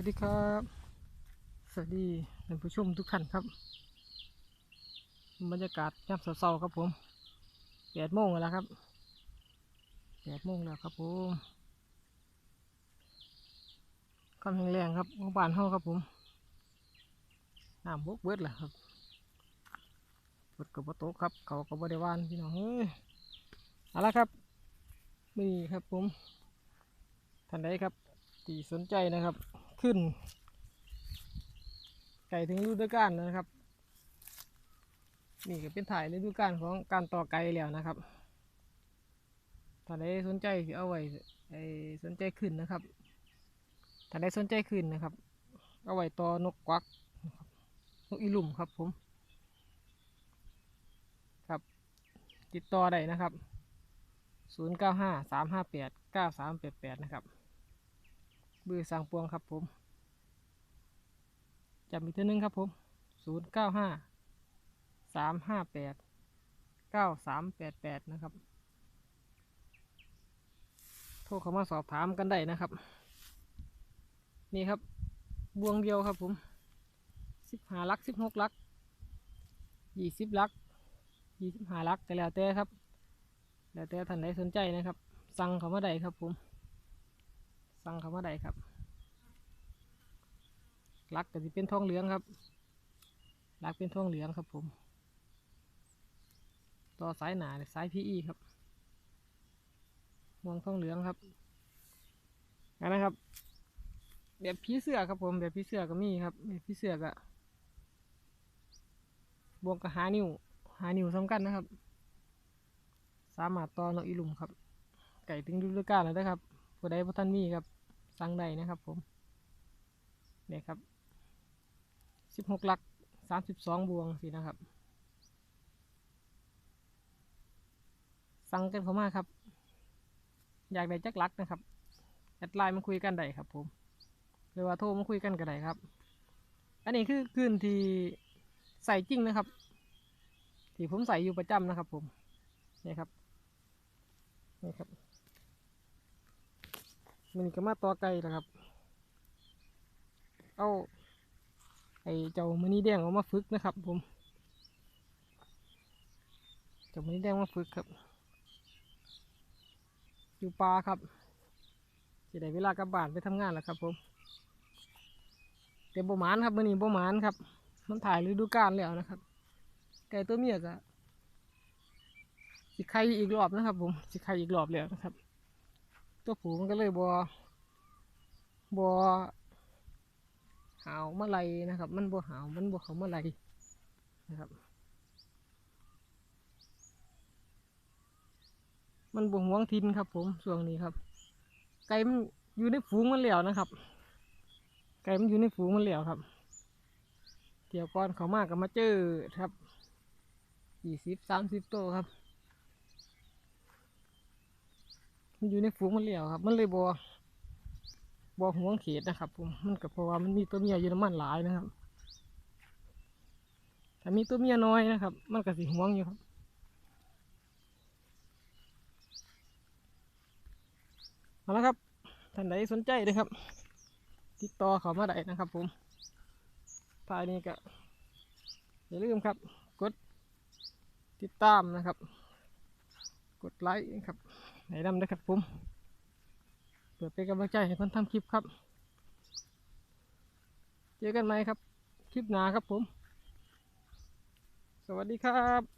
วัสดีครับ สวัสดีท่านผู้ชมทุกท่านครับ บรรยากาศยามเช้าๆครับผมแปดโมงแล้วครับแปดโมงแล้วครับผมคำแรงครับของบ้านเฮาครับผมน้ำบกเบิดแหละครับเบิดกับโต๊ะครับ เขากับบริวารพี่น้องเฮ้ยเอาละครับนี่ครับผมท่านใดครับที่สนใจนะครับ ขึ้น ไก่ถึงฤดูกาลแล้วนะครับ นี่ก็เป็นถ่ายฤดูกาลของการต่อไก่แล้วนะครับ ถ้าใดสนใจเอาไว้ไอ้สนใจขึ้นนะครับ ถ้าใดสนใจขึ้นนะครับ เอาไว้ต่อนกกวักนกอีลุ่มครับผม ครับติดต่อได้นะครับ 0 9 5 3 5 8 9 3 8 8 นะครับ เบอร์สั่งปวงครับผมจำอีกทีนึงครับผมศูนย์เก้าห้าสามห้าแปดเก้าสามแปดแปดนะครับ โทรเข้ามาสอบถามกันได้นะครับ นี่ครับบวงเดียวครับผมสิบห้าลักสิบหกลักยี่สิบลักยี่สิบห้าลักแต่แล้วแต่ครับ แล้วแต่ท่านใดสนใจนะครับ สั่งเขามาได้ครับผม สั่งเขามาได้ครับลักก็จะเป็นทองเหลืองครับลักเป็นทองเหลืองครับผมต่อสายหนาสายพีอีครับห่วงทองเหลืองครับอันนะครับ แบบผีเสื้อครับผม แบบผีเสื้อก็มีครับแบบผีเสื้อก็บวกกับหานิ้วหานิ้วสำคัญนะครับ สามารถต่อนกอีลุมครับ ไก่ถึงฤดูกาลแล้วนะครับผู้ใดผู้ท่านมีครับ สั่งได้นะครับผมเนี่ยครับสิบหกหลักสามสิบสองบวงสินะครับ สั่งกันเข้ามาครับ อยากได้จักหลักนะครับแอดไลน์มาคุยกันได้ครับผมหรือว่าโทรมาคุยกันก็ได้ครับ อันนี้คือคืนที่ใส่จริงนะครับ ที่ผมใส่อยู่ประจำนะครับ ผมนี่ครับนี่ครับ มันก็มาต่อไกลแล้วครับ เอาไอเจ้ามันนี่แดงเอามาฝึกนะครับ ผมเจ้ามันนี่แดงมาฝึกครับ อยู่ป่าครับจะได้เวลากลับบ้านไปทำงานแล้วครับ ผมแต่บ่หมานครับมันนี่บ่หมานครับ มันถ่ายฤดูกาลแล้วนะครับ ไก่ตัวเมียก็สิไข่อีกรอบนะครับ ผมสิไข่อีกรอบแล้วนะครับ ตัวผูมันก็เลยบ่บ่หาวเมื่อไรนะครับ มันบ่หาวมันบ่เขาเมื่อไรนะครับ มันบ่หวงทินครับ ผมช่วงนี้ครับ ไก่มันอยู่ในฝูงมันแล้วนะครับ ไก่มันอยู่ในฝูงมันแล้วครับเดี๋ยวก่อนเขามากก็มาเจอครับยี่สิบสามสิบตัวครับ มันอยู่ในฝูงมันแล้วครับ มันเลยบ่บ่ห่วงเขตนะครับผมมันก็เพราะว่ามันมีตัวเมียอยู่น้ำมันหลายนะครับถ้ามีตัวเมียน้อยนะครับ มันก็สิห่วงอยู่ครับเอาละครับท่านใดสนใจนะครับ ติดต่อเขามาได้นะครับผมภายนี้ก็อย่าลืมครับ กดติดตามนะครับ กดไลค์ครับ ไหนดำนะครับผมเพื่อเป็นกำลังใจให้คนทำคลิปครับ เจอกันไหมครับ คลิปหน้าครับผม สวัสดีครับ